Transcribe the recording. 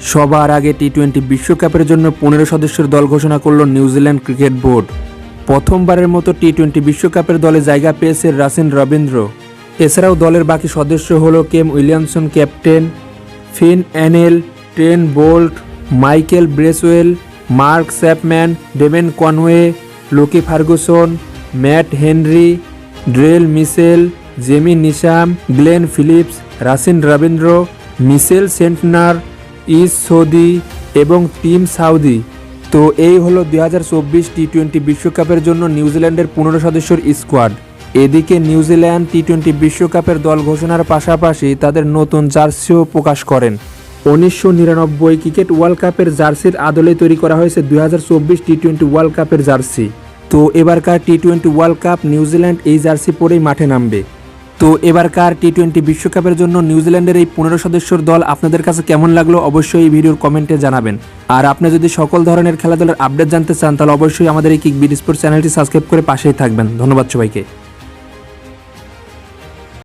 সবার আগে T twenty বিশ্বকাপের জন্য পনেরো সদস্যের দল ঘোষণা করল নিউজিল্যান্ড ক্রিকেট বোর্ড। প্রথমবারের মতো টি টোয়েন্টি বিশ্বকাপের দলে জায়গা পেয়েছে রাসিন রবীন্দ্র। এছাড়াও দলের বাকি সদস্য হল Kane Williamson, captain Finn অ্যানেল Trent Boult, Michael Bracewell, Mark Chapman Devon Conway, Lockie Ferguson, Matt Henry, Daryl Mitchell, Jimmy Neesham, Glenn Phillips Rachin Ravindra, Mitchell Santner Ish Sodhi এবং টিম সাউদি। তো এই হলো দুই হাজার চব্বিশ টি টোয়েন্টি বিশ্বকাপের জন্য নিউজিল্যান্ডের পনেরো সদস্যের স্কোয়াড। এদিকে নিউজিল্যান্ড টি টোয়েন্টি বিশ্বকাপের দল ঘোষণার পাশাপাশি তাদের নতুন জার্সিও প্রকাশ করেন। উনিশশো নিরানব্বই ক্রিকেট ওয়ার্ল্ড কাপের জার্সির আদলে তৈরি করা হয়েছে দুই হাজার চব্বিশ টি টোয়েন্টি ওয়ার্ল্ড কাপের জার্সি। তো এবারকার T twenty world cup New Zealand এই জার্সি পরেই মাঠে নামবে। তো এবারকার টি টোয়েন্টি বিশ্বকাপের জন্য নিউজিল্যান্ডের এই পনেরো সদস্যর দল আপনাদের কাছে কেমন লাগল অবশ্যই এই ভিডিওর কমেন্টে জানাবেন। আর আপনি যদি সকল ধরনের খেলাধুলার আপডেট জানতে চান, তাহলে অবশ্যই আমাদের এই কিক বিড স্পোর্টস চ্যানেলটি সাবস্ক্রাইব করে পাশেই থাকবেন। ধন্যবাদ সবাইকে।